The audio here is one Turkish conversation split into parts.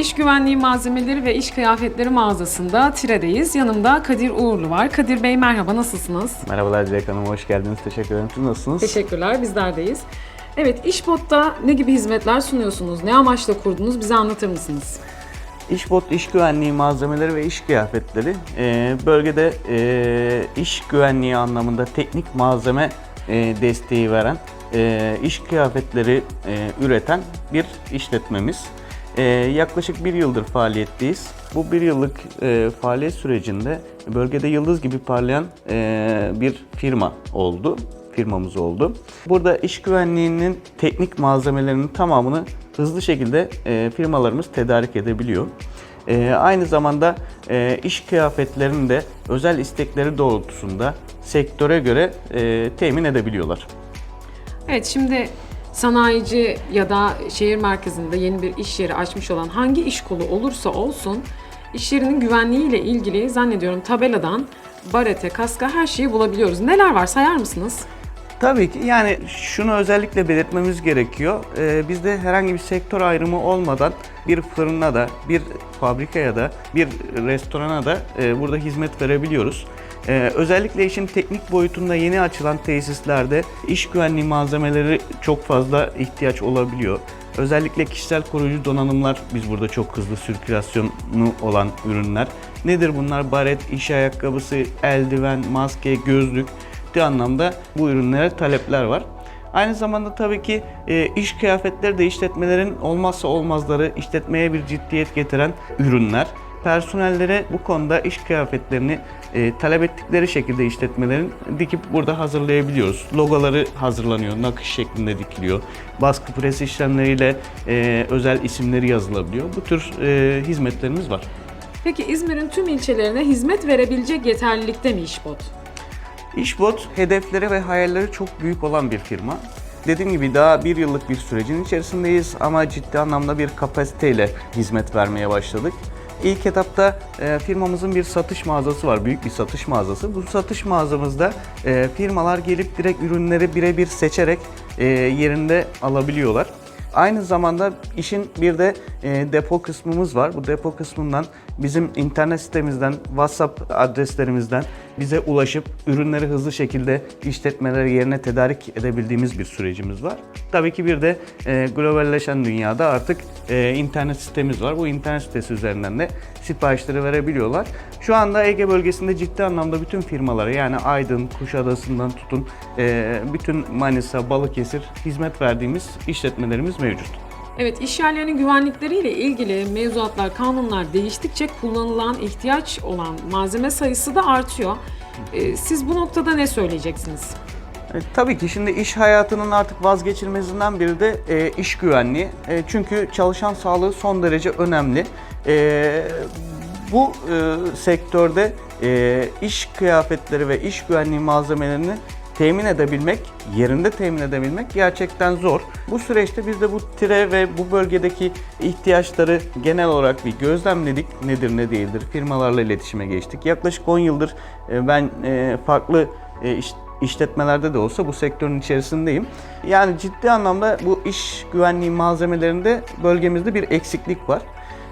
İş güvenliği malzemeleri ve iş kıyafetleri mağazasında Tire'deyiz. Yanımda Kadir Uğurlu var. Kadir Bey merhaba, nasılsınız? Merhabalar Dilek Hanım, hoş geldiniz. Teşekkür ederim. Siz nasılsınız? Teşekkürler, bizlerdeyiz. Evet, İşbot'ta ne gibi hizmetler sunuyorsunuz? Ne amaçla kurdunuz? Bize anlatır mısınız? İşbot, iş güvenliği malzemeleri ve iş kıyafetleri e, bölgede e, iş güvenliği anlamında teknik malzeme e, desteği veren, e, iş kıyafetleri e, üreten bir işletmemiz. E, yaklaşık bir yıldır faaliyetteyiz. Bu bir yıllık e, faaliyet sürecinde bölgede yıldız gibi parlayan e, bir firma oldu. Firmamız oldu. Burada iş güvenliğinin teknik malzemelerinin tamamını hızlı şekilde e, firmalarımız tedarik edebiliyor. Aynı zamanda iş kıyafetlerini de özel istekleri doğrultusunda sektöre göre temin edebiliyorlar. Evet, şimdi sanayici ya da şehir merkezinde yeni bir iş yeri açmış olan hangi iş kolu olursa olsun iş yerinin güvenliğiyle ilgili zannediyorum tabeladan barete, kaska her şeyi bulabiliyoruz. Neler var sayar mısınız? Tabii ki yani şunu özellikle belirtmemiz gerekiyor. Ee, bizde herhangi bir sektör ayrımı olmadan bir fırına da, bir fabrikaya da, bir restorana da e, burada hizmet verebiliyoruz. Ee, özellikle işin teknik boyutunda yeni açılan tesislerde iş güvenliği malzemeleri çok fazla ihtiyaç olabiliyor. Özellikle kişisel koruyucu donanımlar biz burada çok hızlı sirkülasyonu olan ürünler. Nedir bunlar? Baret, iş ayakkabısı, eldiven, maske, gözlük ciddi anlamda bu ürünlere talepler var. Aynı zamanda tabii ki e, iş kıyafetleri de işletmelerin olmazsa olmazları, işletmeye bir ciddiyet getiren ürünler. Personellere bu konuda iş kıyafetlerini e, talep ettikleri şekilde işletmelerin dikip burada hazırlayabiliyoruz. Logoları hazırlanıyor, nakış şeklinde dikiliyor. Baskı pres işlemleriyle e, özel isimleri yazılabiliyor. Bu tür e, hizmetlerimiz var. Peki İzmir'in tüm ilçelerine hizmet verebilecek yeterlilikte mi İşbot? İşbot hedefleri ve hayalleri çok büyük olan bir firma. Dediğim gibi daha bir yıllık bir sürecin içerisindeyiz ama ciddi anlamda bir kapasiteyle hizmet vermeye başladık. İlk etapta e, firmamızın bir satış mağazası var, büyük bir satış mağazası. Bu satış mağazamızda e, firmalar gelip direkt ürünleri birebir seçerek e, yerinde alabiliyorlar. Aynı zamanda işin bir de e, depo kısmımız var. Bu depo kısmından bizim internet sitemizden, WhatsApp adreslerimizden bize ulaşıp ürünleri hızlı şekilde işletmeleri yerine tedarik edebildiğimiz bir sürecimiz var. Tabii ki bir de e, globalleşen dünyada artık e, internet sitemiz var. Bu internet sitesi üzerinden de siparişleri verebiliyorlar. Şu anda Ege bölgesinde ciddi anlamda bütün firmalara yani Aydın, Kuşadası'ndan tutun e, bütün Manisa, Balıkesir hizmet verdiğimiz işletmelerimiz mevcut. Evet, iş yerlerinin güvenlikleriyle ilgili mevzuatlar, kanunlar değiştikçe kullanılan, ihtiyaç olan malzeme sayısı da artıyor. Ee, Siz bu noktada ne söyleyeceksiniz? E, tabii ki şimdi iş hayatının artık vazgeçilmezinden biri de e, iş güvenliği. E, çünkü çalışan sağlığı son derece önemli. E, bu e, sektörde e, iş kıyafetleri ve iş güvenliği malzemelerini temin edebilmek, yerinde temin edebilmek gerçekten zor. Bu süreçte biz de bu tire ve bu bölgedeki ihtiyaçları genel olarak bir gözlemledik. Nedir ne değildir firmalarla iletişime geçtik. Yaklaşık 10 yıldır e, ben e, farklı e, iş işletmelerde de olsa bu sektörün içerisindeyim. Yani ciddi anlamda bu iş güvenliği malzemelerinde bölgemizde bir eksiklik var.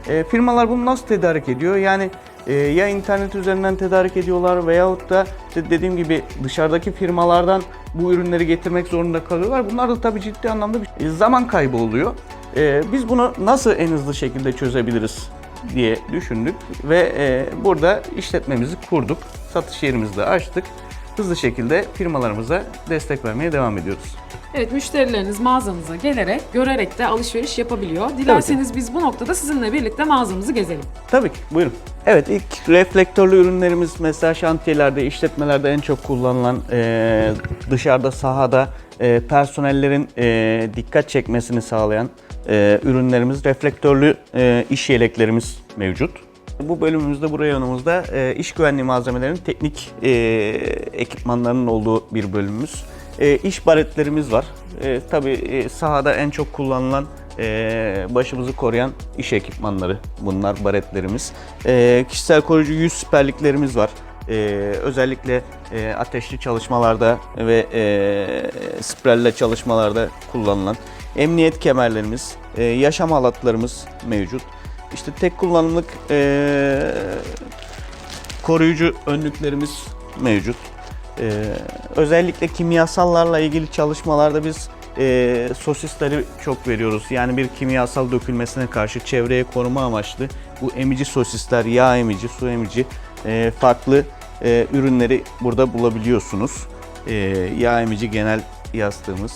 E, firmalar bunu nasıl tedarik ediyor? Yani e, ya internet üzerinden tedarik ediyorlar veyahut da işte dediğim gibi dışarıdaki firmalardan bu ürünleri getirmek zorunda kalıyorlar. Bunlar da tabii ciddi anlamda bir e, zaman kaybı oluyor. E, biz bunu nasıl en hızlı şekilde çözebiliriz diye düşündük ve e, burada işletmemizi kurduk. Satış yerimizi de açtık. Hızlı şekilde firmalarımıza destek vermeye devam ediyoruz. Evet, müşterileriniz mağazanıza gelerek, görerek de alışveriş yapabiliyor. Dilerseniz biz bu noktada sizinle birlikte mağazamızı gezelim. Tabii ki, buyurun. Evet, ilk reflektörlü ürünlerimiz mesela şantiyelerde, işletmelerde en çok kullanılan e, dışarıda, sahada e, personellerin e, dikkat çekmesini sağlayan e, ürünlerimiz, reflektörlü e, iş yeleklerimiz mevcut. Bu bölümümüzde, bu reyonumuzda e, iş güvenliği malzemelerinin teknik e, ekipmanlarının olduğu bir bölümümüz. E, iş baretlerimiz var. E, tabii e, sahada en çok kullanılan e, başımızı koruyan iş ekipmanları bunlar baretlerimiz. E, kişisel koruyucu yüz siperliklerimiz var. E, özellikle e, ateşli çalışmalarda ve e, sprelle çalışmalarda kullanılan emniyet kemerlerimiz, e, yaşam halatlarımız mevcut. İşte tek kullanımlık e, koruyucu önlüklerimiz mevcut. Ee, özellikle kimyasallarla ilgili çalışmalarda biz e, sosisleri çok veriyoruz. Yani bir kimyasal dökülmesine karşı çevreye koruma amaçlı bu emici sosisler, yağ emici, su emici e, farklı e, ürünleri burada bulabiliyorsunuz. E, yağ emici genel yastığımız.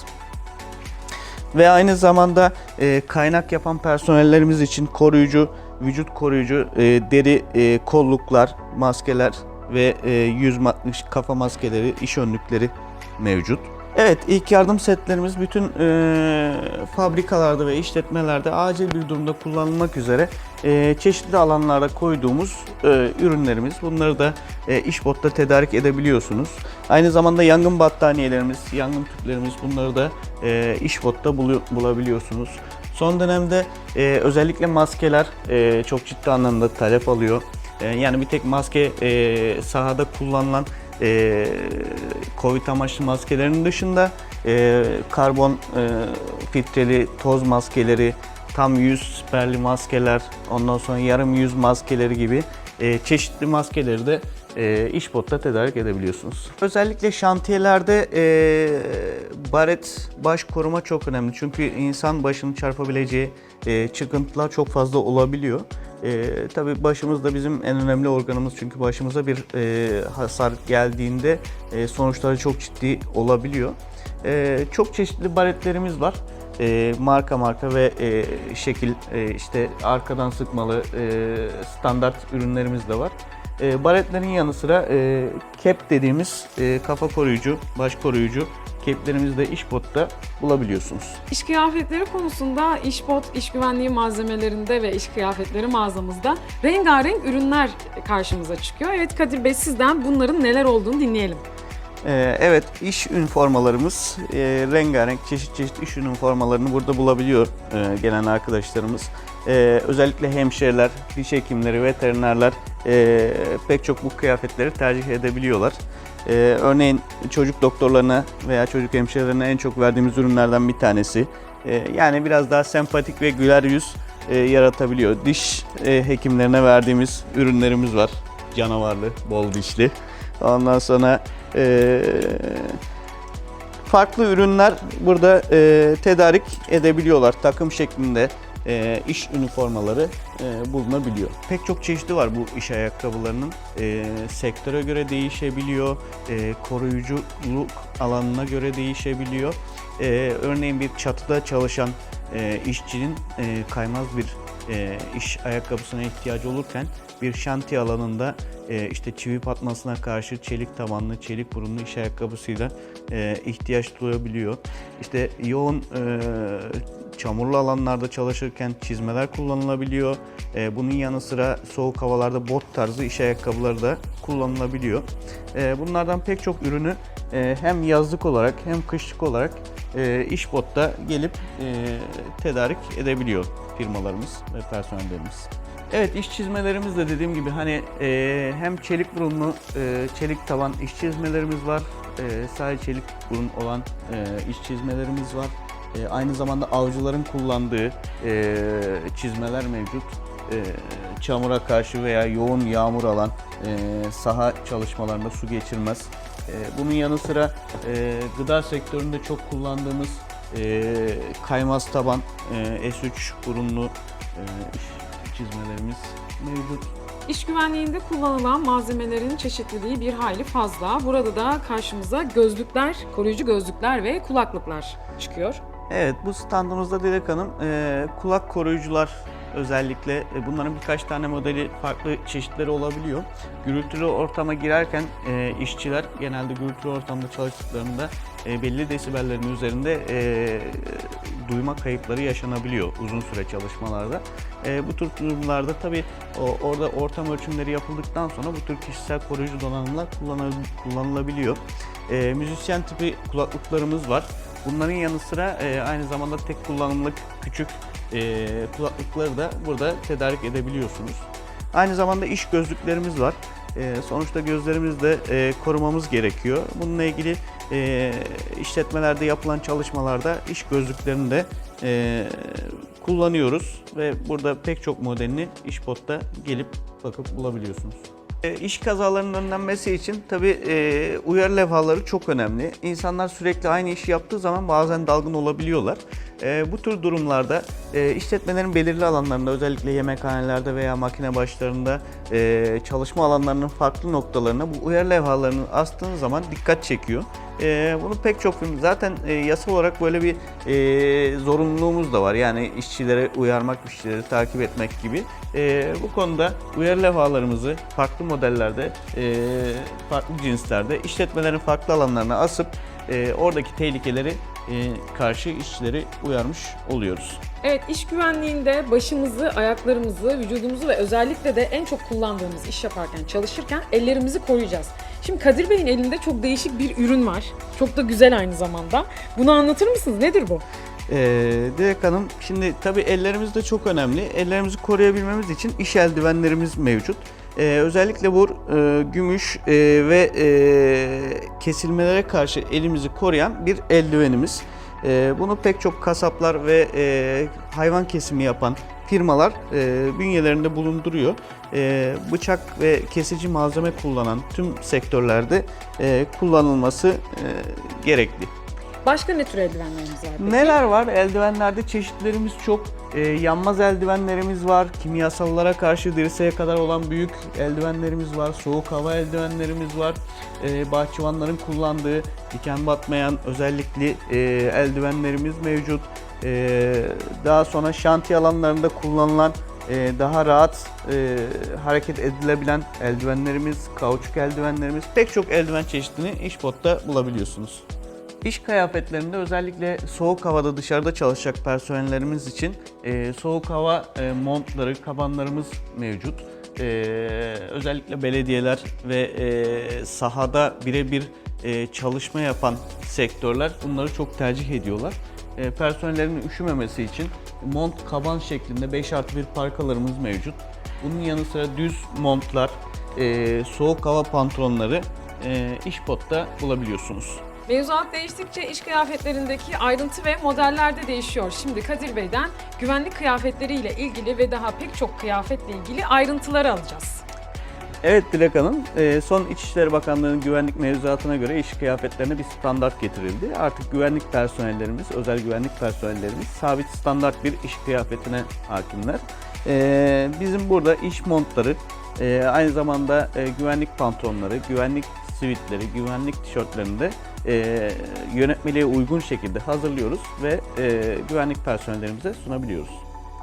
Ve aynı zamanda e, kaynak yapan personellerimiz için koruyucu, vücut koruyucu e, deri e, kolluklar, maskeler ve e, yüz kafa maskeleri, iş önlükleri mevcut. Evet, ilk yardım setlerimiz bütün e, fabrikalarda ve işletmelerde acil bir durumda kullanılmak üzere e, çeşitli alanlarda koyduğumuz e, ürünlerimiz. Bunları da e, işbotta tedarik edebiliyorsunuz. Aynı zamanda yangın battaniyelerimiz, yangın tüplerimiz bunları da e, işbotta bulu- bulabiliyorsunuz. Son dönemde e, özellikle maskeler e, çok ciddi anlamda talep alıyor. E, yani bir tek maske e, sahada kullanılan e, Covid amaçlı maskelerin dışında e, karbon e, filtreli toz maskeleri, tam yüz siperli maskeler, ondan sonra yarım yüz maskeleri gibi e, çeşitli maskeleri de e, işbotta tedarik edebiliyorsunuz. Özellikle şantiyelerde e, baret baş koruma çok önemli. Çünkü insan başını çarpabileceği e, çıkıntılar çok fazla olabiliyor. E, tabii başımız da bizim en önemli organımız çünkü başımıza bir e, hasar geldiğinde e, sonuçları çok ciddi olabiliyor. E, çok çeşitli baretlerimiz var. E, marka marka ve e, şekil e, işte arkadan sıkmalı e, standart ürünlerimiz de var. E, baretlerin yanı sıra e, cap dediğimiz e, kafa koruyucu, baş koruyucu keplerimizi de işbotta bulabiliyorsunuz. İş kıyafetleri konusunda İşbot iş güvenliği malzemelerinde ve iş kıyafetleri mağazamızda rengarenk ürünler karşımıza çıkıyor. Evet Kadir Bey sizden bunların neler olduğunu dinleyelim. Ee, evet, iş üniformalarımız e, rengarenk, çeşit çeşit iş üniformalarını burada bulabiliyor e, gelen arkadaşlarımız. E, özellikle hemşireler, diş hekimleri, veterinerler e, pek çok bu kıyafetleri tercih edebiliyorlar. E, örneğin çocuk doktorlarına veya çocuk hemşirelerine en çok verdiğimiz ürünlerden bir tanesi. E, yani biraz daha sempatik ve güler yüz e, yaratabiliyor. Diş e, hekimlerine verdiğimiz ürünlerimiz var. Canavarlı, bol dişli. Ondan sonra e, farklı ürünler burada e, tedarik edebiliyorlar. Takım şeklinde e, iş üniformaları e, bulunabiliyor. Pek çok çeşidi var bu iş ayakkabılarının. E, sektöre göre değişebiliyor. E, koruyuculuk alanına göre değişebiliyor. E, örneğin bir çatıda çalışan e, işçinin e, kaymaz bir e, iş ayakkabısına ihtiyacı olurken bir şantiye alanında e, işte çivi patmasına karşı çelik tabanlı, çelik burunlu iş ayakkabısıyla e, ihtiyaç duyabiliyor. İşte yoğun e, çamurlu alanlarda çalışırken çizmeler kullanılabiliyor. E, bunun yanı sıra soğuk havalarda bot tarzı iş ayakkabıları da kullanılabiliyor. E, bunlardan pek çok ürünü e, hem yazlık olarak hem kışlık olarak e, işbotta gelip e, tedarik edebiliyor firmalarımız ve personellerimiz. Evet iş çizmelerimiz de dediğim gibi hani e, hem çelik burunlu e, çelik taban iş çizmelerimiz var. E, sadece çelik burun olan e, iş çizmelerimiz var. E, aynı zamanda avcıların kullandığı e, çizmeler mevcut. E, çamura karşı veya yoğun yağmur alan e, saha çalışmalarında su geçirmez. E, bunun yanı sıra e, gıda sektöründe çok kullandığımız e, kaymaz taban e, S3 burunlu e, çizmelerimiz mevcut. İş güvenliğinde kullanılan malzemelerin çeşitliliği bir hayli fazla. Burada da karşımıza gözlükler, koruyucu gözlükler ve kulaklıklar çıkıyor. Evet bu standımızda Dilek Hanım e, kulak koruyucular özellikle e, bunların birkaç tane modeli farklı çeşitleri olabiliyor. Gürültülü ortama girerken e, işçiler genelde gürültülü ortamda çalıştıklarında e, belli desibellerin üzerinde e, duyma kayıpları yaşanabiliyor uzun süre çalışmalarda. E, bu tür durumlarda tabii o, orada ortam ölçümleri yapıldıktan sonra bu tür kişisel koruyucu donanımlar kullanıl- kullanılabiliyor. E, müzisyen tipi kulaklıklarımız var. Bunların yanı sıra e, aynı zamanda tek kullanımlık küçük e, kulaklıkları da burada tedarik edebiliyorsunuz. Aynı zamanda iş gözlüklerimiz var. E, sonuçta gözlerimizi de e, korumamız gerekiyor. Bununla ilgili e, işletmelerde yapılan çalışmalarda iş gözlüklerini de e, kullanıyoruz ve burada pek çok modelini İşbot'ta gelip bakıp bulabiliyorsunuz. E, İş kazalarının önlenmesi için tabii e, uyarı levhaları çok önemli. İnsanlar sürekli aynı işi yaptığı zaman bazen dalgın olabiliyorlar. E, bu tür durumlarda e, işletmelerin belirli alanlarında özellikle yemekhanelerde veya makine başlarında e, çalışma alanlarının farklı noktalarına bu uyarı levhalarını astığınız zaman dikkat çekiyor. E, bunu pek çok firma zaten e, yasal olarak böyle bir e, zorunluluğumuz da var. Yani işçilere uyarmak, işçileri takip etmek gibi. E, bu konuda uyarı levhalarımızı farklı modellerde, e, farklı cinslerde işletmelerin farklı alanlarına asıp e, oradaki tehlikeleri karşı işçileri uyarmış oluyoruz. Evet iş güvenliğinde başımızı, ayaklarımızı, vücudumuzu ve özellikle de en çok kullandığımız iş yaparken, çalışırken ellerimizi koruyacağız. Şimdi Kadir Bey'in elinde çok değişik bir ürün var. Çok da güzel aynı zamanda. Bunu anlatır mısınız? Nedir bu? Ee, Dilek Hanım, şimdi tabii ellerimiz de çok önemli. Ellerimizi koruyabilmemiz için iş eldivenlerimiz mevcut. Ee, özellikle bu e, gümüş e, ve e, kesilmelere karşı elimizi koruyan bir eldivenimiz. E, bunu pek çok kasaplar ve e, hayvan kesimi yapan firmalar e, bünyelerinde bulunduruyor. E, bıçak ve kesici malzeme kullanan tüm sektörlerde e, kullanılması e, gerekli. Başka ne tür eldivenlerimiz var? peki? Neler var? Eldivenlerde çeşitlerimiz çok. Ee, yanmaz eldivenlerimiz var. Kimyasallara karşı dirseğe kadar olan büyük eldivenlerimiz var. Soğuk hava eldivenlerimiz var. Ee, bahçıvanların kullandığı diken batmayan özellikli e, eldivenlerimiz mevcut. Ee, daha sonra şantiye alanlarında kullanılan e, daha rahat e, hareket edilebilen eldivenlerimiz, kauçuk eldivenlerimiz, pek çok eldiven çeşidini İşbot'ta bulabiliyorsunuz. İş kıyafetlerinde özellikle soğuk havada dışarıda çalışacak personellerimiz için e, soğuk hava e, montları, kabanlarımız mevcut. E, özellikle belediyeler ve e, sahada birebir e, çalışma yapan sektörler bunları çok tercih ediyorlar. E, personellerin üşümemesi için mont kaban şeklinde 5 artı 1 parkalarımız mevcut. Bunun yanı sıra düz montlar, e, soğuk hava pantolonları e, İşbot'ta bulabiliyorsunuz. Mevzuat değiştikçe iş kıyafetlerindeki ayrıntı ve modeller de değişiyor. Şimdi Kadir Bey'den güvenlik kıyafetleriyle ilgili ve daha pek çok kıyafetle ilgili ayrıntıları alacağız. Evet Dilek Hanım, e, son İçişleri Bakanlığı'nın güvenlik mevzuatına göre iş kıyafetlerine bir standart getirildi. Artık güvenlik personellerimiz, özel güvenlik personellerimiz sabit standart bir iş kıyafetine hakimler. E, Bizim burada iş montları, e, aynı zamanda güvenlik pantolonları, güvenlik sivitleri, güvenlik tişörtlerini de e, yönetmeliğe uygun şekilde hazırlıyoruz ve e, güvenlik personellerimize sunabiliyoruz.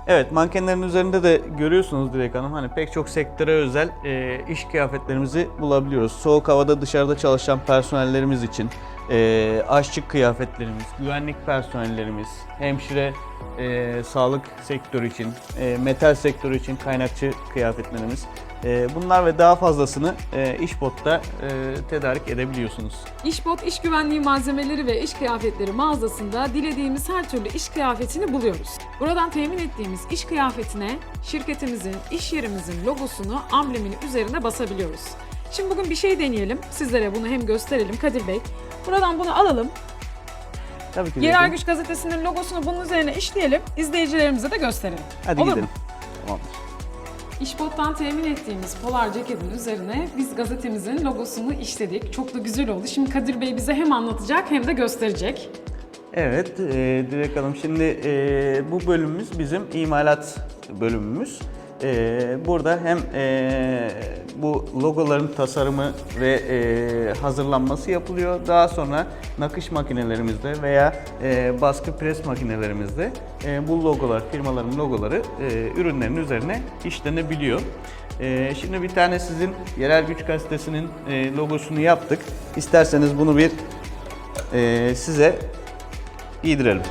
Evet mankenlerin üzerinde de görüyorsunuz Dilek Hanım hani pek çok sektöre özel e, iş kıyafetlerimizi bulabiliyoruz. Soğuk havada dışarıda çalışan personellerimiz için e, aşçı kıyafetlerimiz, güvenlik personellerimiz, hemşire, e, sağlık sektörü için, e, metal sektörü için kaynakçı kıyafetlerimiz. E, bunlar ve daha fazlasını e, İşbot'ta e, tedarik edebiliyorsunuz. İşbot iş güvenliği malzemeleri ve iş kıyafetleri mağazasında dilediğimiz her türlü iş kıyafetini buluyoruz. Buradan temin ettiğimiz iş kıyafetine şirketimizin, iş yerimizin logosunu, amblemini üzerine basabiliyoruz. Şimdi bugün bir şey deneyelim. Sizlere bunu hem gösterelim Kadir Bey. Buradan bunu alalım. Tabii ki. Yerel. Güç gazetesinin logosunu bunun üzerine işleyelim. İzleyicilerimize de gösterelim. Hadi Olur gidelim. mu? Tamamdır. İşbot'tan temin ettiğimiz polar ceketin üzerine biz gazetemizin logosunu işledik. Çok da güzel oldu. Şimdi Kadir Bey bize hem anlatacak hem de gösterecek. Evet, e, Dilek Hanım şimdi e, bu bölümümüz bizim imalat bölümümüz. E, burada hem e, bu logoların tasarımı ve e, hazırlanması yapılıyor. Daha sonra nakış makinelerimizde veya baskı pres makinelerimizde bu logolar, firmaların logoları e, ürünlerin üzerine işlenebiliyor. Şimdi bir tane sizin Yerel Güç Gazetesi'nin logosunu yaptık. İsterseniz bunu bir size giydirelim.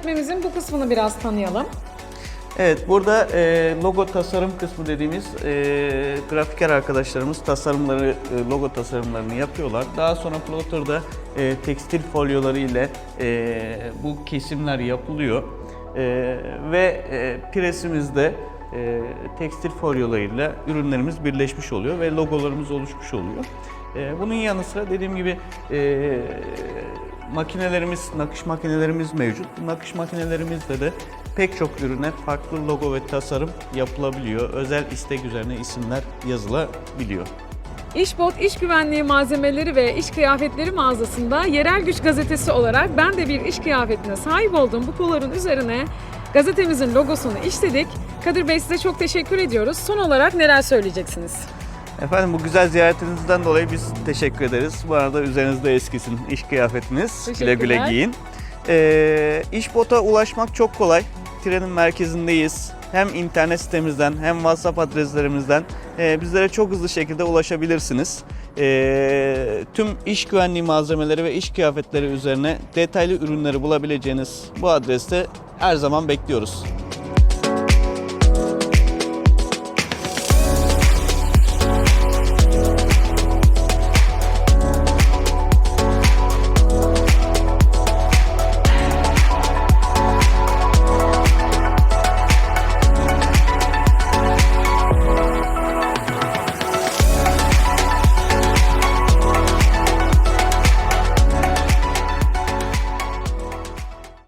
İşletmemizin bu kısmını biraz tanıyalım. Evet, burada e, logo tasarım kısmı dediğimiz e, grafiker arkadaşlarımız tasarımları, e, logo tasarımlarını yapıyorlar. Daha sonra plotter'da e, tekstil folyoları ile e, bu kesimler yapılıyor. E, ve e, presimizde e, tekstil folyolarıyla ürünlerimiz birleşmiş oluyor ve logolarımız oluşmuş oluyor. E, bunun yanı sıra dediğim gibi e, makinelerimiz, nakış makinelerimiz mevcut. Bu nakış makinelerimizde de pek çok ürüne farklı logo ve tasarım yapılabiliyor. Özel istek üzerine isimler yazılabiliyor. İşbot İş Güvenliği Malzemeleri ve İş Kıyafetleri mağazasında Yerel Güç Gazetesi olarak ben de bir iş kıyafetine sahip oldum. Bu poloların üzerine gazetemizin logosunu işledik. Kadir Bey size çok teşekkür ediyoruz. Son olarak neler söyleyeceksiniz? Efendim bu güzel ziyaretinizden dolayı biz teşekkür ederiz. Bu arada üzerinizde eskisin iş kıyafetiniz. Güle güle giyin. Ee, İşbot'a ulaşmak çok kolay. Trenin merkezindeyiz. Hem internet sitemizden hem WhatsApp adreslerimizden e, bizlere çok hızlı şekilde ulaşabilirsiniz. Ee, tüm iş güvenliği malzemeleri ve iş kıyafetleri üzerine detaylı ürünleri bulabileceğiniz bu adreste her zaman bekliyoruz.